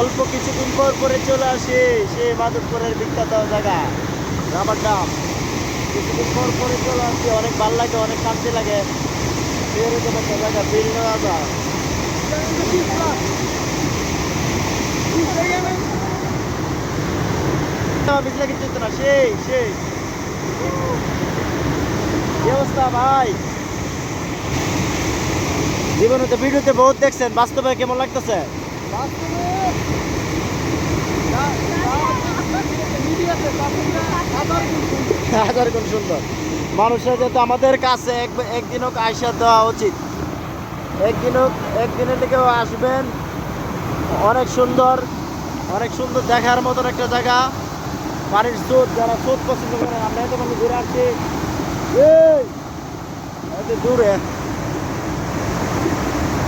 অল্প কিছুদিন পর পরে চলে আসে সে মাধবপুরের বিখ্যাত জায়গা, রাবার ডাম কিছুদিন পর পরে চলে আসে, অনেক ভালো লাগে, অনেক শান্তি লাগে। একটা জায়গা যায়। বিজলা কিছু না, সেই সেই। অবস্থা ভাই? জীবনে তো ভিডিওতে বহুত দেখছেন, বাস্তবে কেমন লাগতেছে? হাজার গুণ সুন্দর। মানুষের যাতে আমাদের কাছে এক একদিনও আইসা দেওয়া উচিত। একদিনও একদিনের দিকেও আসবেন। অনেক সুন্দর অনেক সুন্দর দেখার মতন একটা জায়গা। পানির স্রোত যারা স্রোত পছন্দ করেন আমরা এত মানুষ ঘুরে আসছি। দূরে।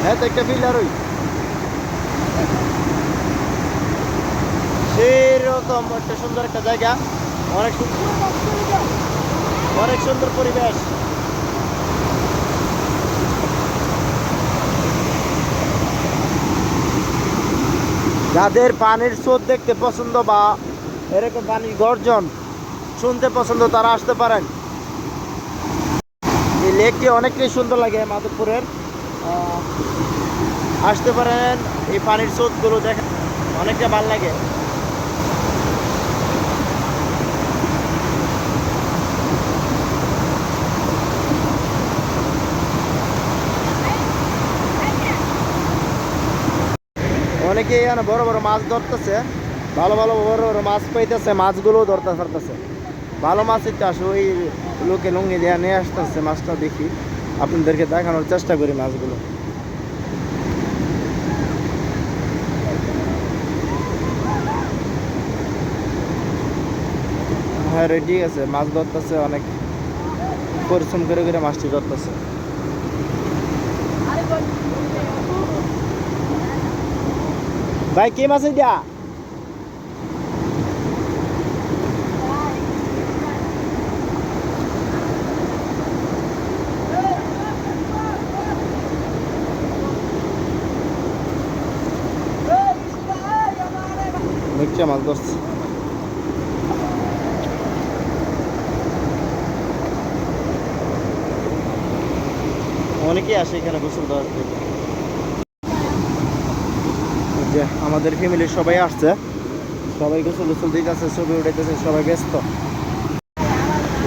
হ্যাঁ তো একটা ফিল্ডার ওই সেরকম একটা সুন্দর একটা জায়গা। অনেক সুন্দর অনেক সুন্দর পরিবেশ। যাদের পানির স্রোত দেখতে পছন্দ বা এরকম পানির গর্জন শুনতে পছন্দ, তারা আসতে পারেন। এই লেকটি অনেকটাই সুন্দর লাগে মাধবপুরের। আসতে পারেন, এই পানির স্রোতগুলো দেখা অনেকটা ভালো লাগে। অনেকে এখানে বড় বড় মাছ ধরতেছে, ভালো ভালো বড় বড় মাছ পাইতেছে মাছগুলো ধরতে ধরতেছে ভালো মাছই তো আসে, ওই লোকে লুঙ্গি দেওয়া নিয়ে আসতেছে মাছটা দেখি। আপনাদেরকে দেখানোর চেষ্টা করি মাছগুলো। হ্যাঁ রেডি আছে, মাছ ধরতেছে অনেক। পরিশ্রম করে করে মাছটি ধরতেছে। ভাই কি মাছ এটা মির্চা মাছ ধরছে অনেকেই আসে এখানে গোসল দেওয়ার জন্য। যে আমাদের ফ্যামিলির সবাই আসছে। সবাই গোসল গোসল দিতেছে, ছবি উঠাইতেছে, সবাই ব্যস্ত।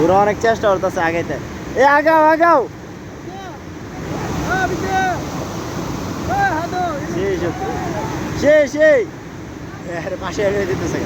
ওরা অনেক চেষ্টা করতেছে আগাইতে। এ, আগাও আগাও! সেই সেই পাশে দিতেছে।